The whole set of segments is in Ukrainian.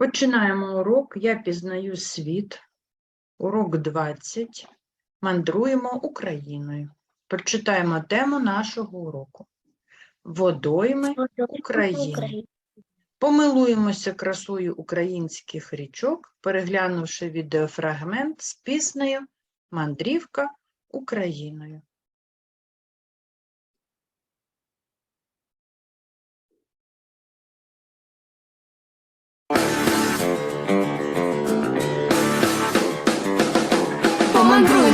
Починаємо урок. Я пізнаю світ. Урок 20. Мандруємо Україною. Прочитаємо тему нашого уроку. Водойми України. Помилуємося красою українських річок, переглянувши відеофрагмент з піснею Мандрівка Україною.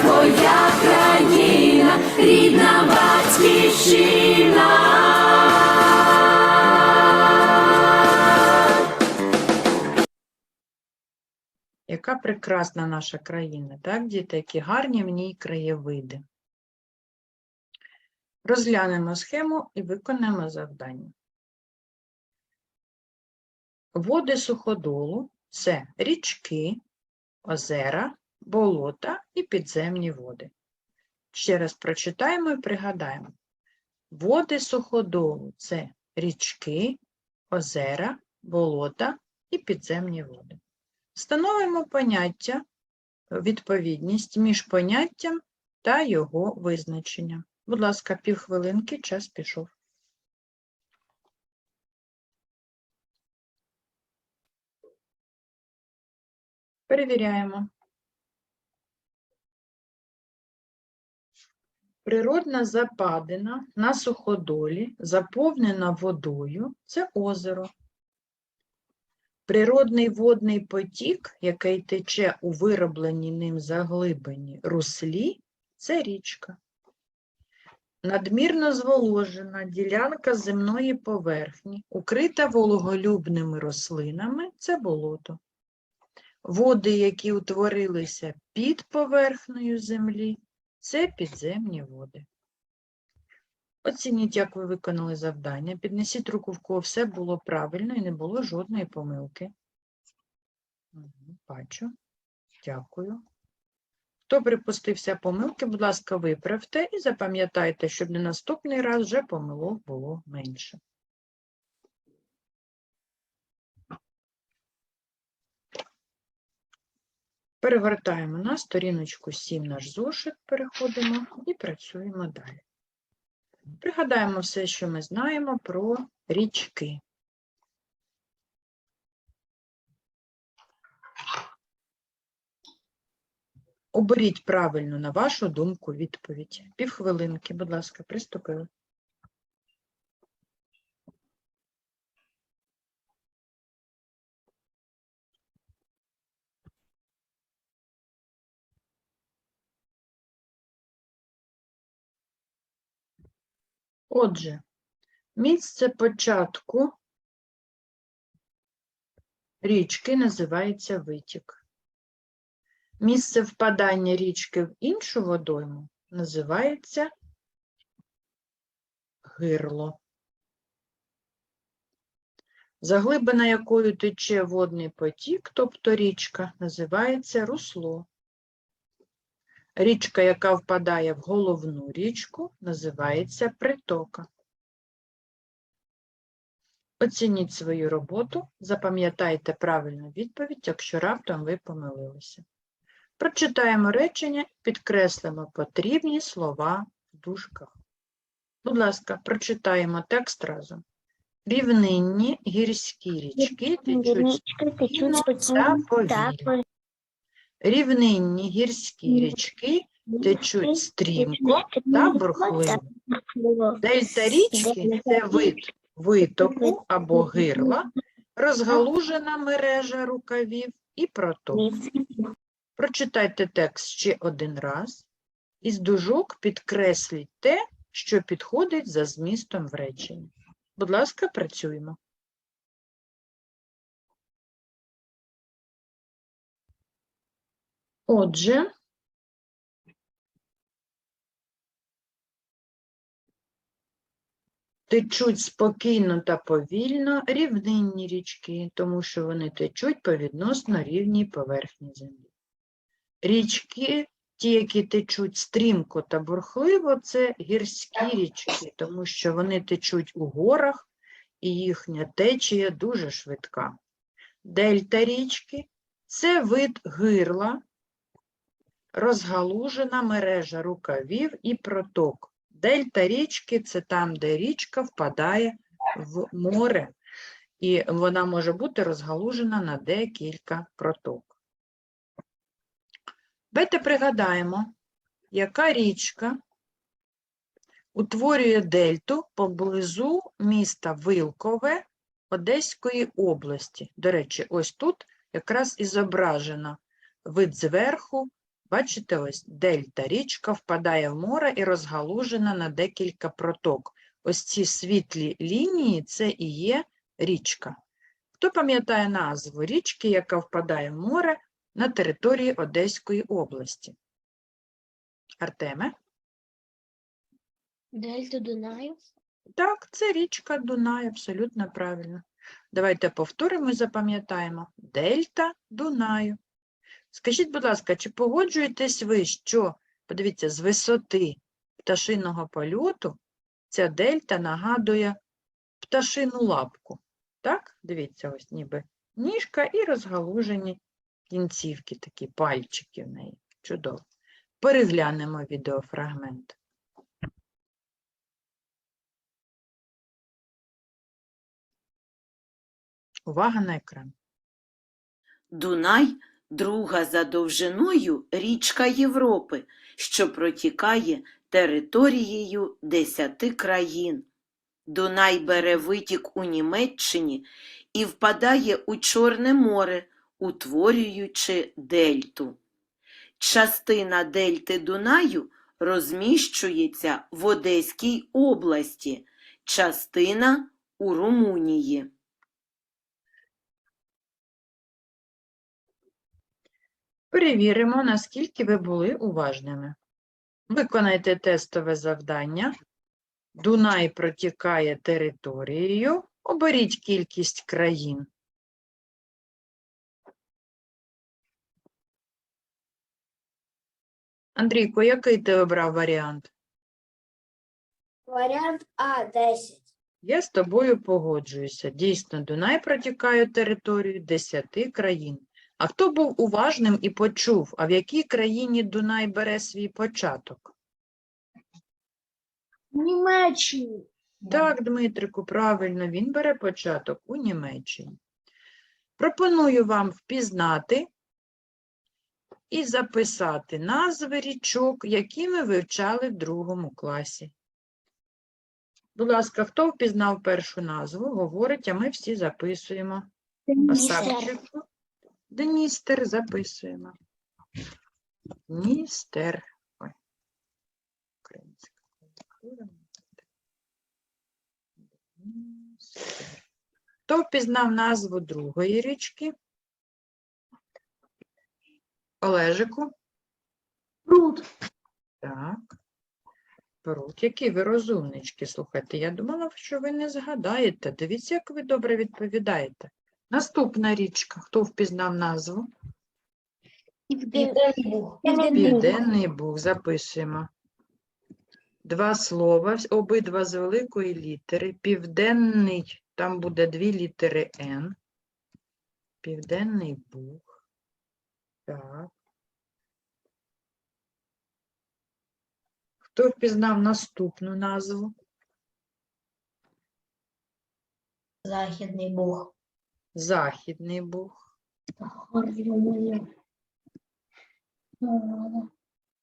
твоя країна, рідна батьківщина. Яка прекрасна наша країна, так, діти, які гарні в ній краєвиди. Розглянемо схему і виконаємо завдання. Води суходолу це річки, озера, болота і підземні води. Ще раз прочитаємо і пригадаємо. Води суходолу це річки, озера, болота і підземні води. Встановимо поняття, відповідність між поняттям та його визначенням. Будь ласка, півхвилинки, час пішов. Перевіряємо. Природна западина на суходолі, заповнена водою, це озеро. Природний водний потік, який тече у виробленій ним заглибині руслі, це річка. Надмірно зволожена ділянка земної поверхні, укрита вологолюбними рослинами, це болото. Води, які утворилися під поверхнею землі, це підземні води. Оцініть, як ви виконали завдання. Піднесіть руку, в кого все було правильно і не було жодної помилки. Бачу. Дякую. Хто припустився помилки, будь ласка, виправте і запам'ятайте, щоб на наступний раз вже помилок було менше. Перевертаємо на сторіночку 7 наш зошит, переходимо і працюємо далі. Пригадаємо все, що ми знаємо про річки. Оберіть правильну, на вашу думку, відповідь. Півхвилинки, будь ласка, приступили. Отже, місце початку річки називається витік. Місце впадання річки в іншу водойму називається гирло. Заглибина якою тече водний потік, тобто річка, називається русло. Річка, яка впадає в головну річку, називається притока. Оцініть свою роботу, запам'ятайте правильну відповідь, якщо раптом ви помилилися. Прочитаємо речення, підкреслимо потрібні слова в дужках. Будь ласка, прочитаємо текст разом. Рівнинні гірські річки течуть та спокійно та повільно. Рівнинні гірські річки течуть стрімко та бурхливо. Дельта річки це вид витоку або гирла, розгалужена мережа рукавів і проток. Прочитайте текст ще один раз. Із дужок підкресліть те, що підходить за змістом в реченні. Будь ласка, працюємо. Отже, течуть спокійно та повільно рівнинні річки, тому що вони течуть по відносно рівній поверхні землі. Річки, ті, які течуть стрімко та бурхливо, це гірські річки, тому що вони течуть у горах, і їхня течія дуже швидка. Дельта річки це вид гирла, розгалужена мережа рукавів і проток. Дельта річки це там, де річка впадає в море, і вона може бути розгалужена на декілька проток. Давайте пригадаємо, яка річка утворює дельту поблизу міста Вилкове Одеської області. До речі, ось тут якраз і зображено вид зверху. Бачите, ось дельта річка впадає в море і розгалужена на декілька проток. Ось ці світлі лінії це і є річка. Хто пам'ятає назву річки, яка впадає в море на території Одеської області? Артеме? Дельта Дунаю. Так, це річка Дунай, абсолютно правильно. Давайте повторимо і запам'ятаємо. Дельта Дунаю. Скажіть, будь ласка, чи погоджуєтесь ви, що, подивіться, з висоти пташиного польоту ця дельта нагадує пташину лапку? Так? Дивіться, ось ніби ніжка і розгалужені кінцівки, такі пальчики в неї. Чудово. Переглянемо відеофрагмент. Увага на екран. Дунай друга за довжиною річка Європи, що протікає територією десяти країн. Дунай бере витік у Німеччині і впадає у Чорне море, утворюючи дельту. Частина дельти Дунаю розміщується в Одеській області, частина у Румунії. Перевіримо, наскільки ви були уважними. Виконайте тестове завдання. Дунай протікає територією. Оберіть кількість країн. Андрійко, який ти обрав варіант? Варіант А 10. Я з тобою погоджуюся. Дійсно, Дунай протікає територію 10 країн. А хто був уважним і почув, а в якій країні Дунай бере свій початок? Німеччині. Так, Дмитрику, правильно, він бере початок у Німеччині. Пропоную вам впізнати і записати назви річок, які ми вивчали в другому класі. Будь ласка, хто впізнав першу назву, говорить, а ми всі записуємо. Остапчику. Дністер записуємо. Дністер. Ой. Українська клавіатура. Дністер. Хто впізнав назву другої річки? Олежику? Пруд. Так. Пруд. Які ви розумнички, слухайте. Я думала, що ви не згадаєте. Дивіться, як ви добре відповідаєте. Наступна річка. Хто впізнав назву? Південний Буг. Південний Буг. Записуємо. Два слова, обидва з великої літери. Південний, там буде дві літери Н. Південний Буг. Так. Хто впізнав наступну назву? Західний Буг. Західний Буг.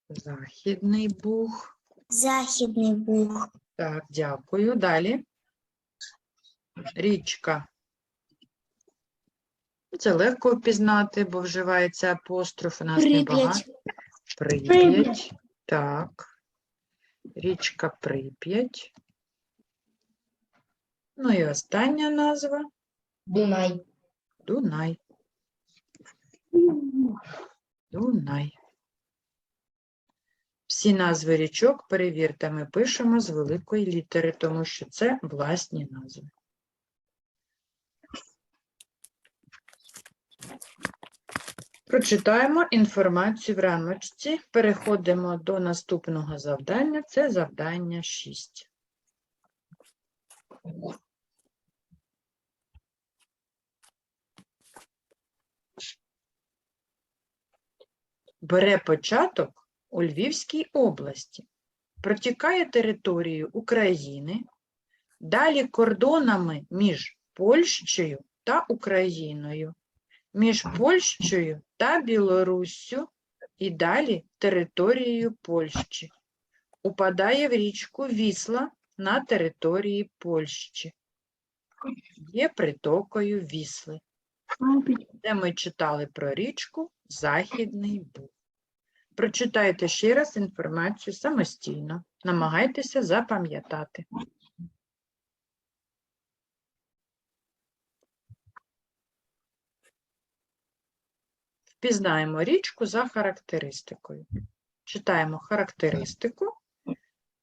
Західний Буг. Західний Буг. Так, дякую. Далі. Річка. Це легко впізнати, бо вживається апостроф, у нас небагато. Прип'ять. Прип'ять. Так. Річка Прип'ять. Ну і остання назва Дунай. Дунай. Дунай. Всі назви річок, перевірте, ми пишемо з великої літери, тому що це власні назви. Прочитаємо інформацію в рамочці. Переходимо до наступного завдання. Це завдання 6. Бере початок у Львівській області, протікає територією України, далі кордонами між Польщею та Україною, між Польщею та Білоруссю і далі територією Польщі. Упадає в річку Вісла на території Польщі. Є притокою Вісли, де ми читали про річку Західний Буг. Прочитайте ще раз інформацію самостійно. Намагайтеся запам'ятати. Впізнаємо річку за характеристикою. Читаємо характеристику,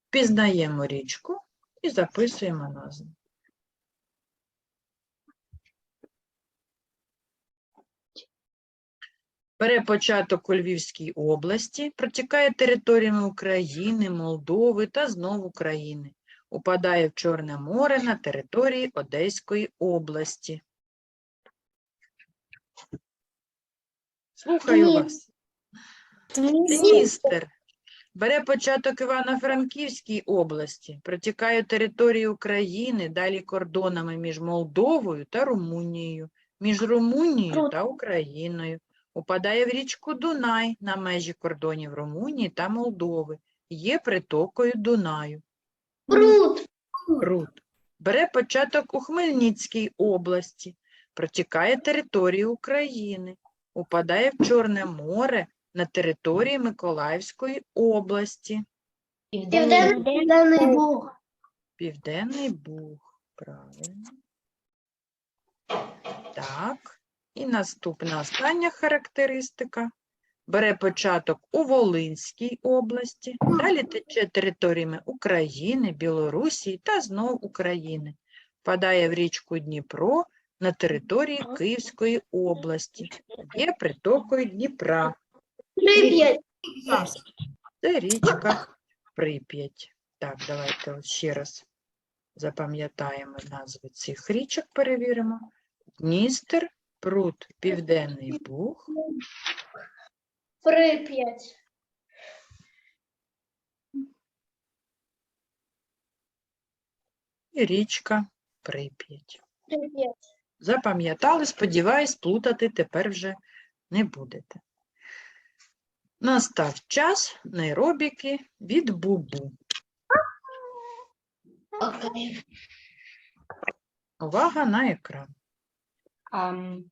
впізнаємо річку і записуємо назву. Бере початок у Львівській області, протікає територіями України, Молдови та знов України. Упадає в Чорне море на території Одеської області. Слухаю вас. Дністер. Бере початок Івано-Франківській області, протікає територію України, далі кордонами між Молдовою та Румунією, між Румунією та Україною. Упадає в річку Дунай на межі кордонів Румунії та Молдови. Є притокою Дунаю. Пруд. Крут. Бере початок у Хмельницькій області, протікає територію України, упадає в Чорне море на території Миколаївської області. Південний Буг. Південний Буг. Правильно. Так. І наступна остання характеристика. Бере початок у Волинській області, далі тече територіями України, Білорусі та знов України. Впадає в річку Дніпро на території Київської області. Є притокою Дніпра. Прип'ять. Це річка Прип'ять. Так, давайте ще раз запам'ятаємо назви цих річок, перевіримо. Дністер, Прут, Південний Буг, Прип'ять. і річка Прип'ять. Прип'ять. Запам'ятали, сподіваюсь, плутати тепер вже не будете. Настав час нейробіки від Бубу. Окей. Увага на екран. Ам.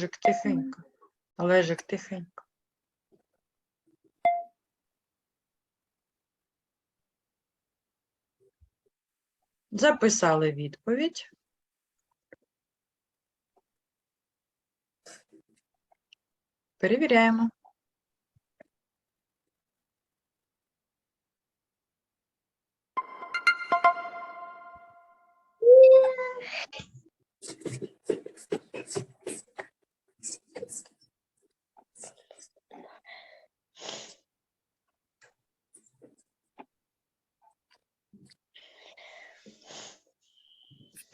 Олежик тихенько. Олежик тихенько. Записали відповідь. Перевіряємо.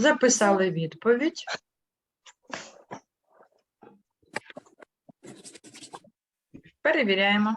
Записали відповідь. Перевіряємо.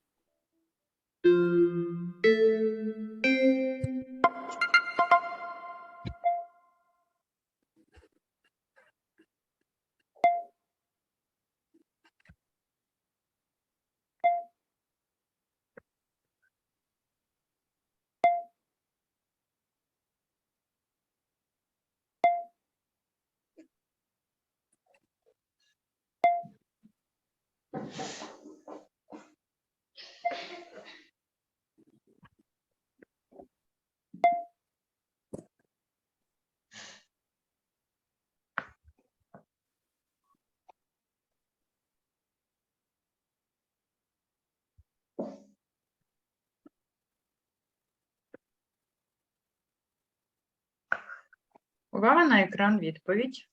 Увага на екран відповідь.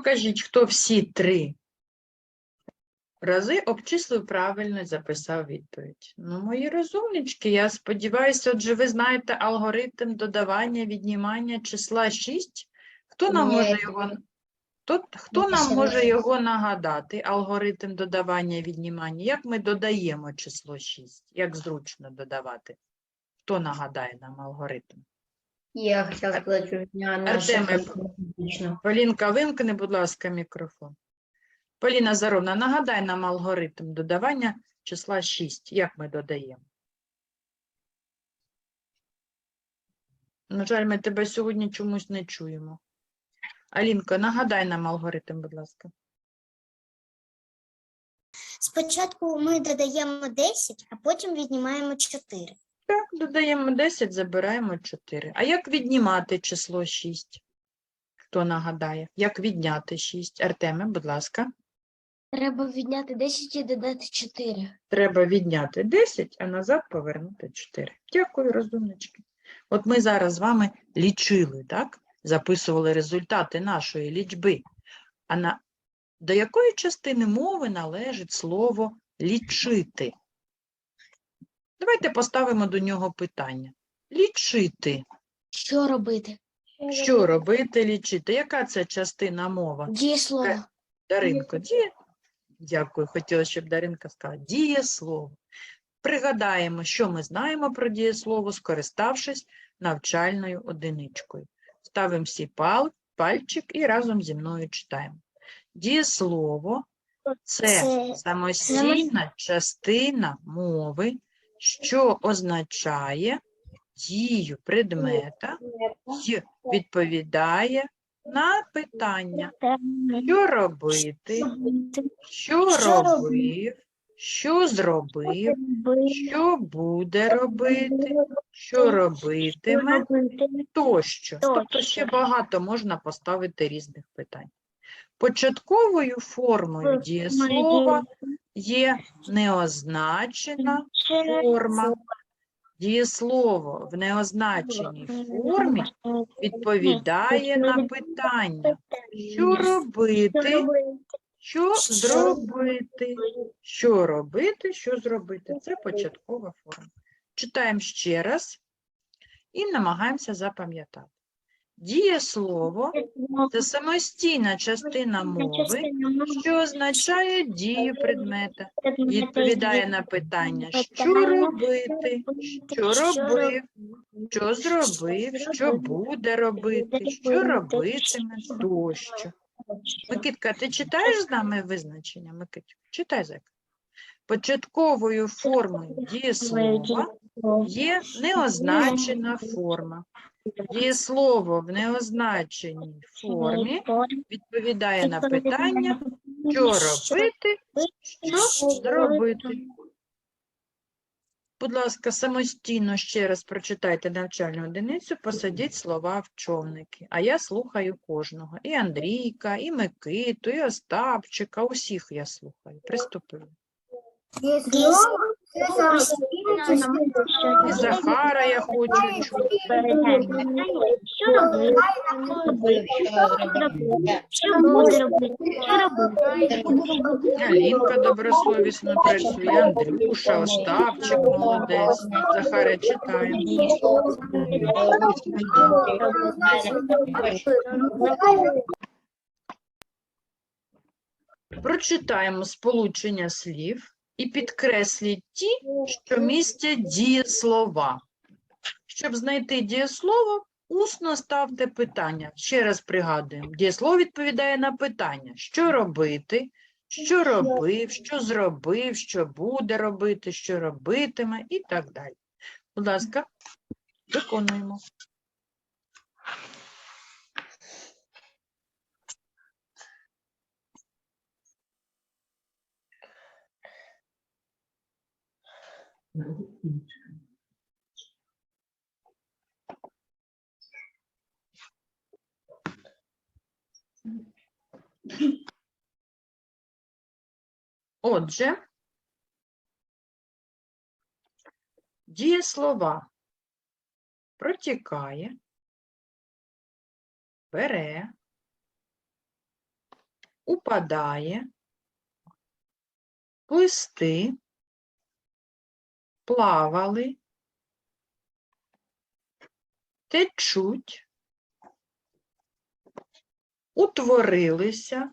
Покажіть, хто всі три рази обчислив правильно і записав відповідь. Ну, мої розумнички, я сподіваюся, отже, ви знаєте алгоритм додавання, віднімання числа 6. Хто нам Ні. може його, хто, хто нам може його нагадати, алгоритм додавання і віднімання? Як ми додаємо число 6? Як зручно додавати? Хто нагадає нам алгоритм? Я хотела сказать, что у меня наша Полінка, вимкни, будь ласка, мікрофон. Поліна Заровна, нагадай нам алгоритм додавання числа 6. Як ми додаємо? На жаль, ми тебе сьогодні чомусь не чуємо. Алінко, нагадай нам алгоритм, будь ласка. Спочатку ми додаємо 10, а потім віднімаємо 4. Так, додаємо 10, забираємо 4. А як віднімати число 6? Хто нагадає? Як відняти 6? Артеме, будь ласка. Треба відняти 10 і додати 4. Треба відняти 10, а назад повернути 4. Дякую, розумнички. От ми зараз з вами лічили, так? Записували результати нашої лічби. А на... до якої частини мови належить слово лічити? Давайте поставимо до нього питання. Лічити. Що робити? Що робити, лічити? Яка це частина мова? Дієслово. Даринко, діє. Дякую. Хотіла, щоб Даринка сказала. Дієслово. Пригадаємо, що ми знаємо про дієслово, скориставшись навчальною одиничкою. Ставимо всі пал, пальчик і разом зі мною читаємо. Дієслово це Це самостійна частина мови, що означає дію предмета й відповідає на питання, що робити, що Що робив, що зробив, що буде робити, що робитиме, тощо. Тобто ще багато можна поставити різних питань. Початковою формою дієслова є неозначена форма. Дієслово в неозначеній формі відповідає на питання, що робити, Що зробити? Що робити, що зробити? Це початкова форма. Читаємо ще раз і намагаємося запам'ятати. Дієслово це самостійна частина мови, що означає дію предмета. Відповідає на питання, що робити, що робив, що зробив, що буде робити, що робитиме тощо. Микитка, ти читаєш з нами визначення? Микитю, читай зайка. Початковою формою дієслова є неозначена форма. Дієслово в неозначеній формі відповідає на питання, що робити, що зробити. Будь ласка, самостійно ще раз прочитайте навчальну одиницю, посадіть слова в човники. А я слухаю кожного. І Андрійка, і Микиту, і Остапчика, усіх я слухаю. Приступили. І Захара я хочу чути. Алінка добросовісно працює, Андрюша, Остапчик молодець. Захара читаємо. Прочитаємо сполучення слів і підкресліть ті, що містять дієслова. Щоб знайти дієслово, усно ставте питання. Ще раз пригадуємо. Дієслово відповідає на питання, що робити, що робив, що зробив, що буде робити, що робитиме і так далі. Будь ласка, виконуємо. Отже, дієслова протікає, бере, упадає, плисти, плавали, течуть, утворилися,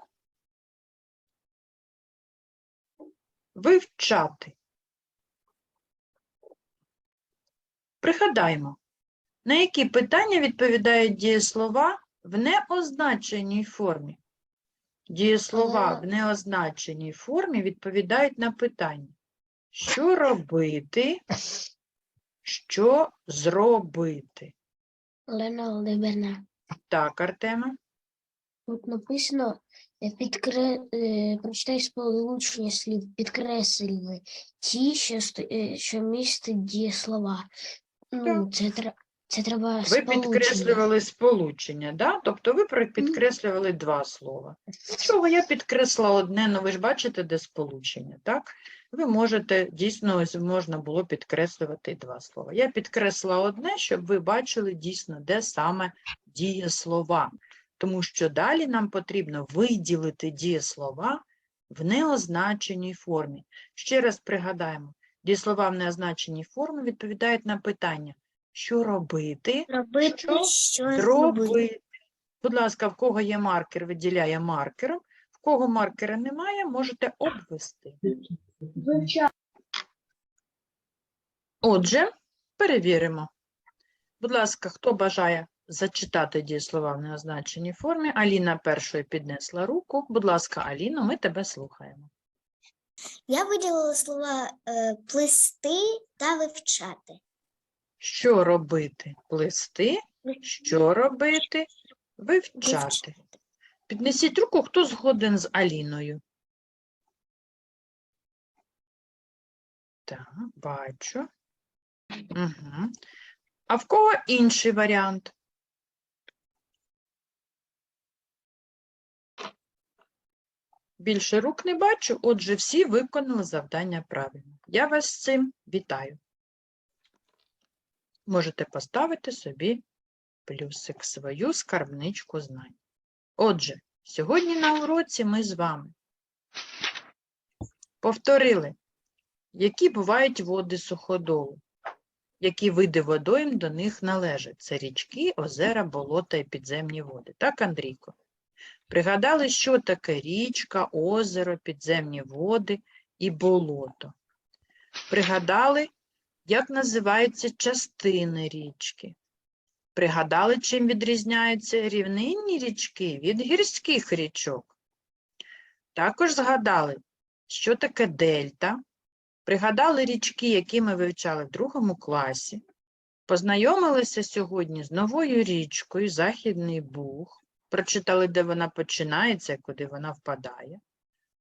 вивчати. Пригадаймо, на які питання відповідають дієслова в неозначеній формі. Дієслова в неозначеній формі відповідають на питання, що робити, що зробити. Олена Володимирівна, Так, Артема. тут написано е, підкре... е, прочитай сполучення слів, підкреслюй ті, що, е, що містить дієслова. Ну, це, тре- це треба Ви сполучення. підкреслювали сполучення, да? тобто ви підкреслювали два слова. Чого я підкресла одне, ну ви ж бачите, де сполучення, так? Ви можете, дійсно, ось можна було підкреслювати два слова. Я підкресла одне, щоб ви бачили дійсно, де саме дієслова. Тому що далі нам потрібно виділити дієслова в неозначеній формі. Ще раз пригадаємо, дієслова в неозначеній формі відповідають на питання, що робити, Робити, Що що зробити. Будь ласка, в кого є маркер, виділяє маркером. В кого маркера немає, можете обвести. Отже, перевіримо. Будь ласка, хто бажає зачитати дієслова в неозначеній формі? Аліна першою піднесла руку. Будь ласка, Аліно, ми тебе слухаємо. Я виділила слова е, плести та вивчати. Що робити? Плести. Що робити? Вивчати. Піднесіть руку, хто згоден з Аліною. Так, бачу. Угу. А в кого інший варіант? Більше рук не бачу, отже, всі виконали завдання правильно. Я вас з цим вітаю. Можете поставити собі плюсик свою скарбничку знань. Отже, сьогодні на уроці ми з вами Повторили, які бувають води суходолу, які види водойм до них належать. Це річки, озера, болота і підземні води. Так, Андрійко? Пригадали, що таке річка, озеро, підземні води і болото. Пригадали, як називаються частини річки. Пригадали, чим відрізняються рівнинні річки від гірських річок. Також згадали, що таке дельта. Пригадали річки, які ми вивчали в другому класі. Познайомилися сьогодні з новою річкою Західний Буг. Прочитали, де вона починається і куди вона впадає.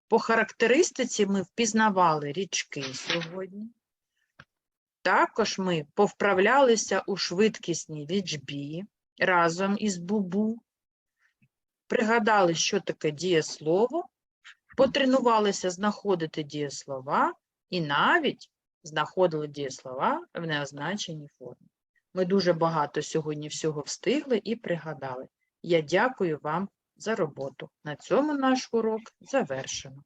По характеристиці ми впізнавали річки сьогодні. Також ми повправлялися у швидкісній лічбі разом із бубу. Пригадали, що таке дієслово, потренувалися знаходити дієслова і навіть знаходили дієслова в неозначеній формі. Ми дуже багато сьогодні всього встигли і пригадали. Я дякую вам за роботу. На цьому наш урок завершено.